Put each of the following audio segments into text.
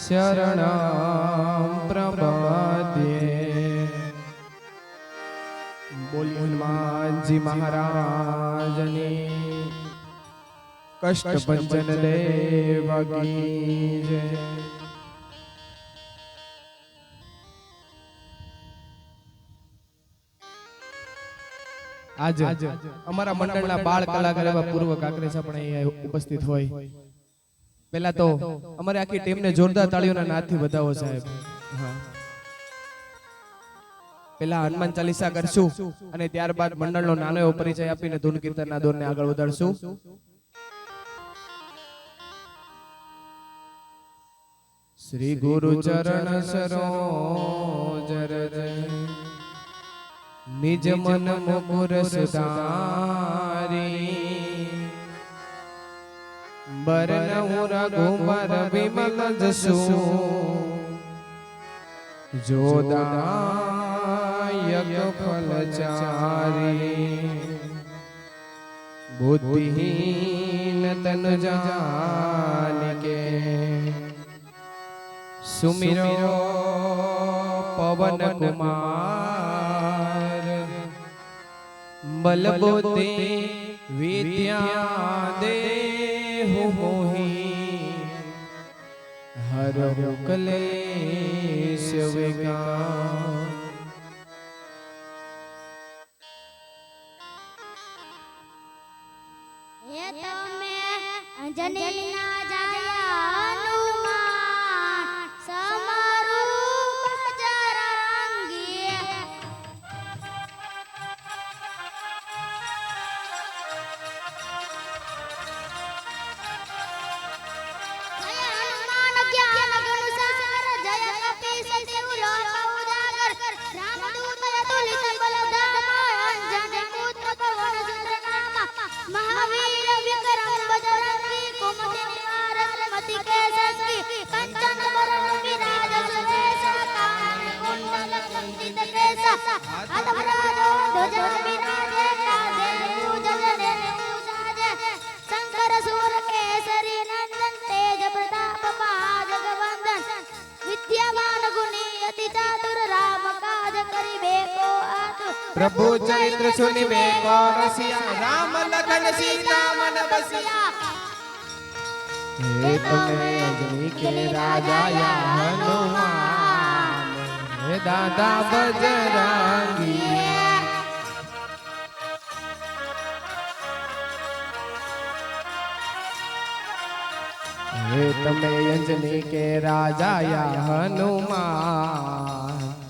શરણમ પ્રપદ્યે બોલી હનુમાનજી મહારાજની કષ્ટભંજન દેવકી જય આજે અમારા મંડળના બાળ કલાકાર એવા પૂર્વ કાંકરેજા પણ અહીંયા ઉપસ્થિત હોય. પહેલા તો અમારે આખી ટીમને જોરદાર તાળીઓના નાદથી વધાવો સાહેબ. હા. પહેલા હનુમાન ચાલીસા કરશું અને ત્યારબાદ મંડળનો નાનો એવો પરિચય આપીને ધૂન કીર્તનના દોરને આગળ વધારશું. શ્રી ગુરુ ચરણ સરોજ નિજ મન મુકુર સુધારી बरनहु रघुबर विमल जसु। फल चारी। बुद्धिहीन तन जान के सुमिरो पवन कुमार। बल बुद्धि विद्या दे। हो मोही। हर हो कलेश ये तो मैं अंजनी ना प्रभु चरित्र सुनि सुनिबे गौरसिया, राम लखन सीता मन बसिया। हे में अग्नि के राजा या हनुमान, हे दादा बजरंगी। हे तमें अंजनी के राजा या हनुमान।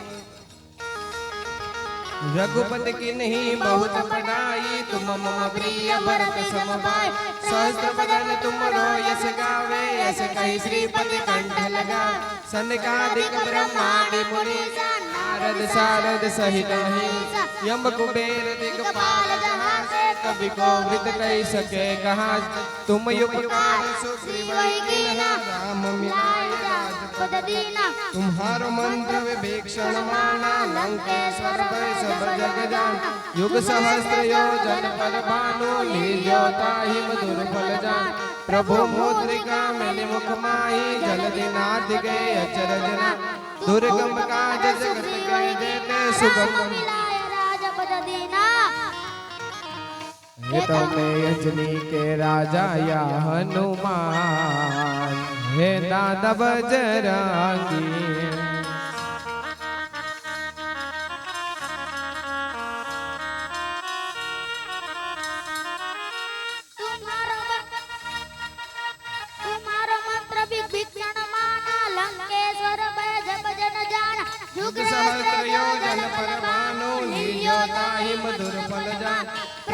रघुपति की नहीं, बहुत बड़ाई तुम मम प्रिय भरत समभाय सहस्त्र बदन तुम रो, यश गावे यस कही श्रीपति कंठ लगा। सनकादिक ब्रह्मादि मुनि, नारद सारद सहित नहीं। यम कुबेर दिगपाल जहाँ कभी कोविद नहीं सके कहा तुम युग तुम्हारो मंत्र विभीक्षण माना लंकेश्वर पर सब जग जान। युग सहस्त्र योजन पर भानु जान प्रभु मुद्रिका मिली मुख माही जल दिना दिगे अचरजना दुर्गम काज जगत गए देते सुगम हे तो मैं यजनी के राजा या हनुमान हे दादा बजरंगी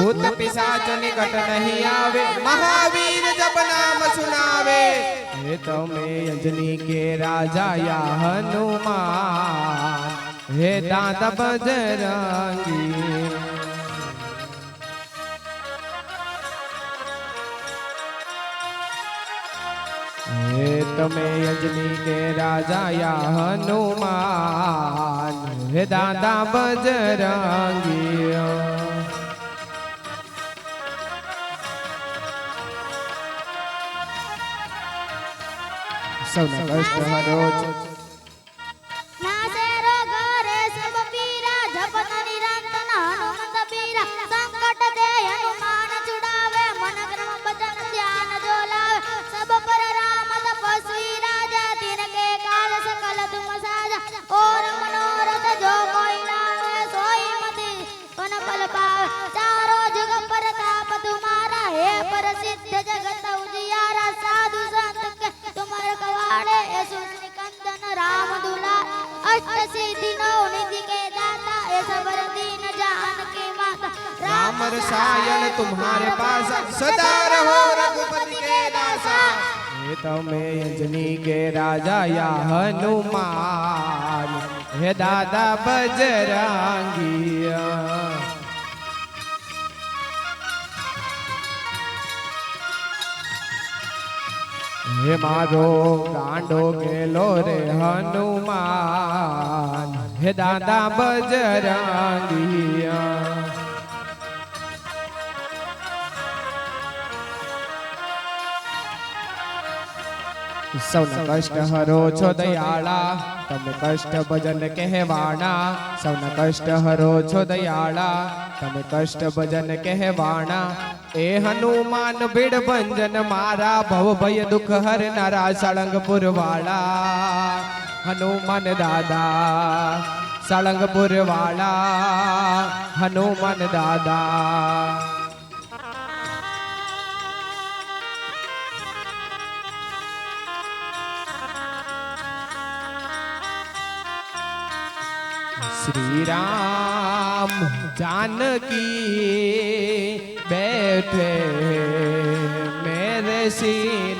सुग्रमा पिशाच निकट नहीं आवे। महावीर जब नाम सुनावे। हे तुम्हें अंजनी के राजा या हनुमान। हे दादा बजरंगी। हे तुम्हें अंजनी के राजा या हनुमान। हे दादा बजरंगी। સૌના કષ્ટ હરો राम रसायन तुम्हारे पास सदा रहो रघुपति के दासा। तो तमें अंजनी के राजा या हनुमान। हे दादा बजरंगिया હે મારો ગાંડો ગેલો રે હનુમાન. હે દાદા બજરંગિયા સૌના કષ્ટ હરો છો દયાળા તમે કષ્ટ ભજન કહેવાણા સૌના કષ્ટ હરો છો દયાળા તમે કષ્ટ ભજન કહેવાણા એ હનુમાન ભીડ ભંજન મારા ભવ ભય દુઃખ હરનારા સાળંગપુર વાળા હનુમાન દાદા સાળંગપુર વાળા હનુમાન દાદા શ્રી રામ જાનકી બેઠે મેરે શ્રી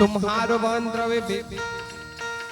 तुम्हारो मंत्र वे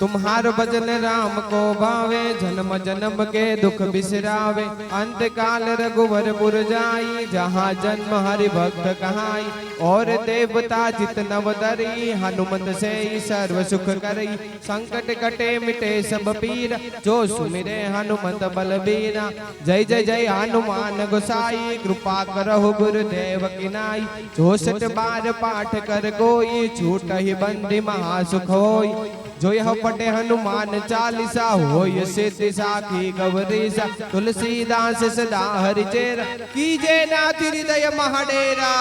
तुम्हारो भजन राम को भावे, जन्म जन्म के दुख बिसरावे। अंत काल रघुवर पुर जाई, जहाँ जन्म हरि भक्त कहाई। और देवता जित नव दरी, हनुमत से ही सर्व सुख करी संकट कटे मिटे सब पीर, जो सुमिरे हनुमत बलबीरा। जय जय जय हनुमान गोसाई, कृपा करहु गुरुदेव की नाई जो सठ बार पाठ कर कोई, छूट ही बंदी महासुख होई। जो यह पटे हनुमान चालीसा होय सिद्धि साखी गौरीसा तुलसीदास सदा हरि चेरा कीजे नाथ हृदय महाडेरा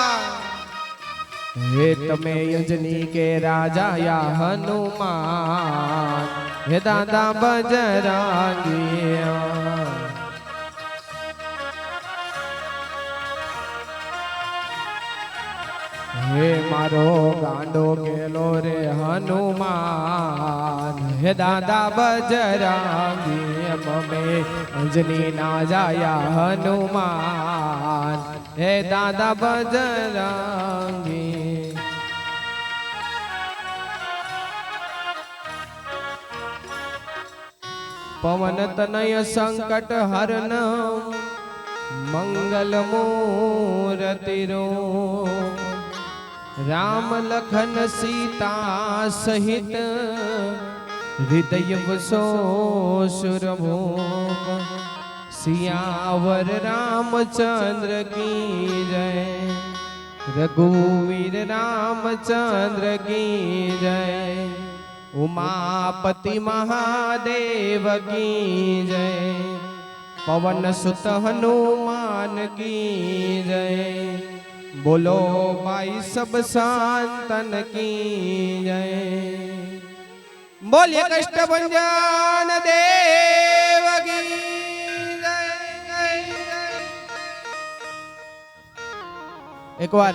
हे तमे यजनी के राजा या हनुमान हे दादा बजरंगिया હે મારો ગાંડો ગેલો રે હનુમાન. હે દાદા બજરાંગી મમે અંજની ના જાયા હનુમાન. હે દાદા બજરાંગી. પવન તનય સંકટ હરન મંગલ મૂર્તિ રૂપ રામ લખન સીતા સહિત હૃદય વસો સુરભૂપ સિયાવર રામચંદ્ર કી જય. રઘુવીર રામચંદ્ર કી જય. ઉમાપતિ મહાદેવ કી જય. પવન સુત હનુમાન કી જય. बोलो भाई सब संतन की जय बोलिए कष्ट भंजन देव की जय जय जय एक बार